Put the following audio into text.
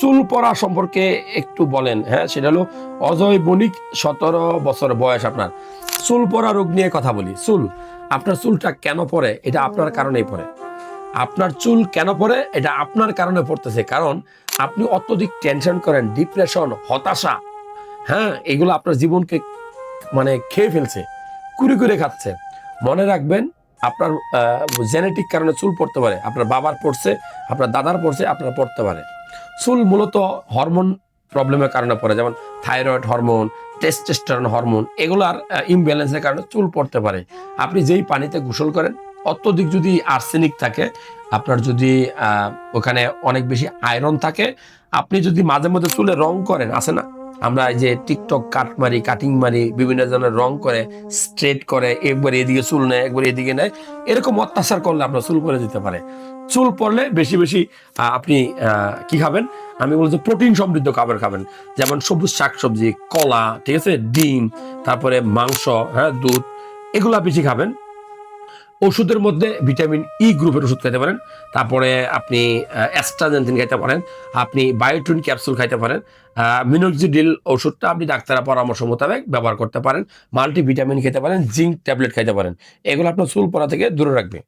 চুল পড়া সম্পর্কে একটু বলেন হ্যাঁ সেটা হলো অজয় বণিক, সতেরো বছর বয়স আপনার। চুল পড়া রোগ নিয়ে কথা বলি। চুল, আপনার চুলটা কেন পড়ে? এটা আপনার কারণেই পড়ে। আপনার চুল কেন পড়ে? এটা আপনার কারণে পড়তেছে। কারণ আপনি অত্যধিক টেনশন করেন, ডিপ্রেশন, হতাশা হ্যাঁ এগুলো আপনার জীবনকে মানে খেয়ে ফেলছে, কুড়ি কুড়ে খাচ্ছে। মনে রাখবেন, আপনার জেনেটিক কারণে চুল পড়তে পারে। আপনার বাবার পড়ছে, আপনার দাদার পড়ছে, আপনার পড়তে পারে। চুল মূলত হরমোন প্রবলেমের কারণে পড়ে, যেমন থাইরয়েড হরমোন টেস্টেস্টারন হরমোন এগুলার ইমব্যালেন্সের কারণে চুল পড়তে পারে। আপনি যেই পানিতে গোসল করেন, অত্যধিক যদি আর্সেনিক থাকে, আপনার যদি ওখানে অনেক বেশি আয়রন থাকে, আপনি যদি মাঝে মধ্যে চুলে রং করেন, আছে না? আমরা যে টিকটক কাট মারি কাটিং মারি বিভিন্ন ধরনের রং করে স্ট্রেট করে, একবার এদিকে চুল নেয়, একবার এদিকে নেয়, এরকম অত্যাচার করলে আপনার চুল পরে যেতে পারে। চুল পড়লে বেশি বেশি আপনি কি খাবেন? আমি বলছি প্রোটিন সমৃদ্ধ খাবার খাবেন। যেমন সবুজ শাকসবজি, কলা, ঠিক আছে? ডিম, তারপরে মাংস হ্যাঁ দুধ, এগুলা বেশি খাবেন। ওষুধের মধ্যে ভিটামিন ই গ্রুপের ওষুধ খাইতে পারেন। তারপরে আপনি অ্যাস্ট্রাজেন্থিন খাইতে পারেন। আপনি বায়োটুইন ক্যাপসুল খাইতে পারেন। মিনোক্সিডিল ওষুধটা আপনি ডাক্তারের পরামর্শ মোতাবেক ব্যবহার করতে পারেন। মাল্টিভিটামিন খেতে পারেন জিঙ্ক ট্যাবলেট খাইতে পারেন। এগুলো আপনার চুল পড়া থেকে দূরে রাখবে।